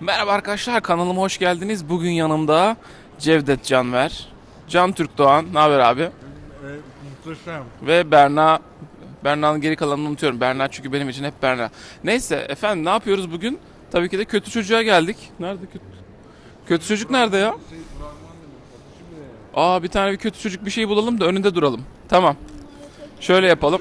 Merhaba arkadaşlar kanalıma hoş geldiniz. Bugün yanımda Cevdet Canver, Can Türk Doğan, ne haber abi? E, muhteşem. Ve Berna, Berna'nın geri kalanını unutuyorum. Berna çünkü benim için hep Berna. Neyse efendim ne yapıyoruz bugün? Tabii ki de kötü çocuğa geldik. Nerede kötü? Kötü çocuk nerede ya? Aa bir tane bir kötü çocuk bir şey bulalım da önünde duralım. Tamam. Şöyle yapalım.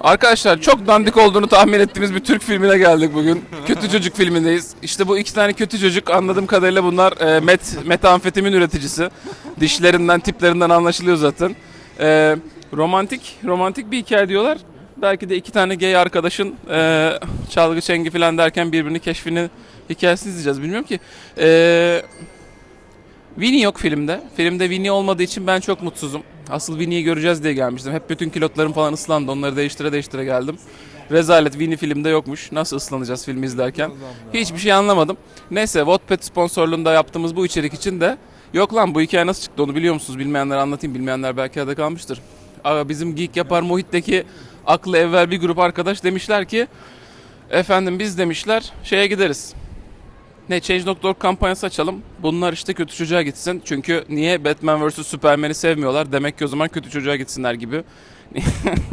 Arkadaşlar çok dandik olduğunu tahmin ettiğimiz bir Türk filmine geldik bugün. Kötü Çocuk filmindeyiz. İşte bu iki tane kötü çocuk anladığım kadarıyla bunlar e, met, metamfetamin üreticisi. Dişlerinden, tiplerinden anlaşılıyor zaten. E, romantik, romantik bir hikaye diyorlar. Belki de iki tane gay arkadaşın e, çalgı çengi falan derken birbirini keşfini hikayesini izleyeceğiz. Bilmiyorum ki. E, Winnie yok filmde. Filmde Winnie olmadığı için ben çok mutsuzum. Asıl Winnie'yi göreceğiz diye gelmiştim. Hep bütün kilotlarım falan ıslandı. Onları değiştire değiştire geldim. Rezalet Winnie filmde yokmuş. Nasıl ıslanacağız filmi izlerken? Hiçbir şey anlamadım. Neyse Wattpad sponsorluğunda yaptığımız bu içerik için de yok lan bu hikaye nasıl çıktı onu biliyor musunuz? Bilmeyenlere anlatayım. Bilmeyenler belki arada kalmıştır. Bizim Geek Yapar Muhit'teki aklı evvel bir grup arkadaş demişler ki efendim biz demişler şeye gideriz. Ne Change.org kampanyası açalım. Bunlar işte kötü çocuğa gitsin. Çünkü niye Batman vs Superman'i sevmiyorlar? Demek ki o zaman kötü çocuğa gitsinler gibi.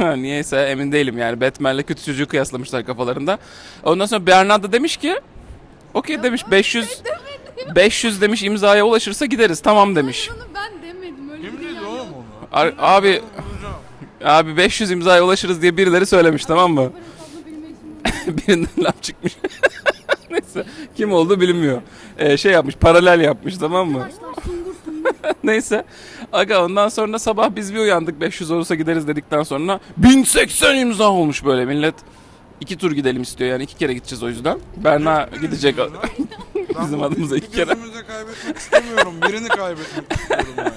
Niyeyse emin değilim yani. Batman'le kötü çocuğu kıyaslamışlar kafalarında. Ondan sonra Bernard da demiş ki okey demiş 500 500 demiş imzaya ulaşırsa gideriz. Tamam demiş. Onu ben demedim öyle Kim bir dedi oğlum onu? Ar- abi abi 500 imzaya ulaşırız diye birileri söylemiş tamam mı? Birinden laf çıkmış. Kim oldu bilinmiyor. Ee, şey yapmış paralel yapmış tamam mı? Neyse. Aga ondan sonra sabah biz bir uyandık 500 olursa gideriz dedikten sonra 1080 imza olmuş böyle millet. iki tur gidelim istiyor yani iki kere gideceğiz o yüzden. Berna gidecek bizim adımıza iki iki kere. gözümüzde kaybetmek istemiyorum. Birini kaybetmek istiyorum ben ya.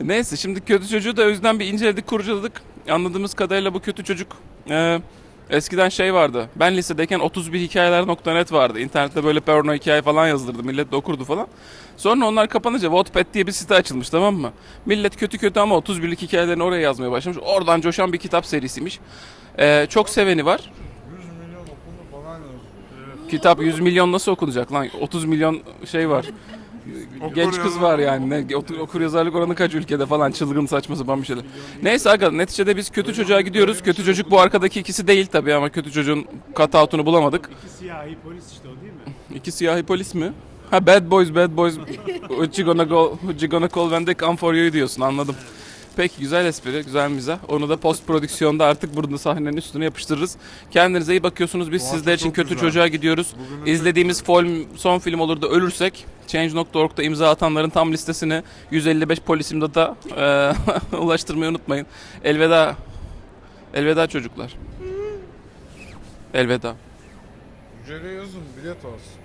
Neyse şimdi kötü çocuğu da o yüzden bir inceledik kurcaladık. Anladığımız kadarıyla bu kötü çocuk e, eskiden şey vardı. Ben lisedeyken 31 hikayeler.net vardı. İnternette böyle porno hikaye falan yazdırdı. Millet de okurdu falan. Sonra onlar kapanınca Wattpad diye bir site açılmış tamam mı? Millet kötü kötü ama 31'lik hikayelerini oraya yazmaya başlamış. Oradan coşan bir kitap serisiymiş. E, çok seveni var. 100 milyon okundu falan yazıyor. Kitap 100 milyon nasıl okunacak lan? 30 milyon şey var. Genç kız var yani. Ne, okur, okur yazarlık oranı kaç ülkede falan çılgın saçma sapan bir şeyler. Neyse aga neticede biz kötü çocuğa gidiyoruz. Kötü çocuk bu arkadaki ikisi değil tabii ama kötü çocuğun cut out'unu bulamadık. İki siyahi polis işte o değil mi? İki siyahi polis mi? Ha bad boys bad boys. What you gonna go? What you gonna call when they come for you diyorsun anladım. Peki güzel espri, güzel mizah. Onu da post prodüksiyonda artık burada sahnenin üstüne yapıştırırız. Kendinize iyi bakıyorsunuz. Biz Bu sizler için kötü güzel. çocuğa gidiyoruz. Bugün de İzlediğimiz film, son film olur da ölürsek Change.org'da imza atanların tam listesini 155 polis imdada e, ulaştırmayı unutmayın. Elveda. Elveda çocuklar. Elveda. Yücel'e yazın bilet alsın.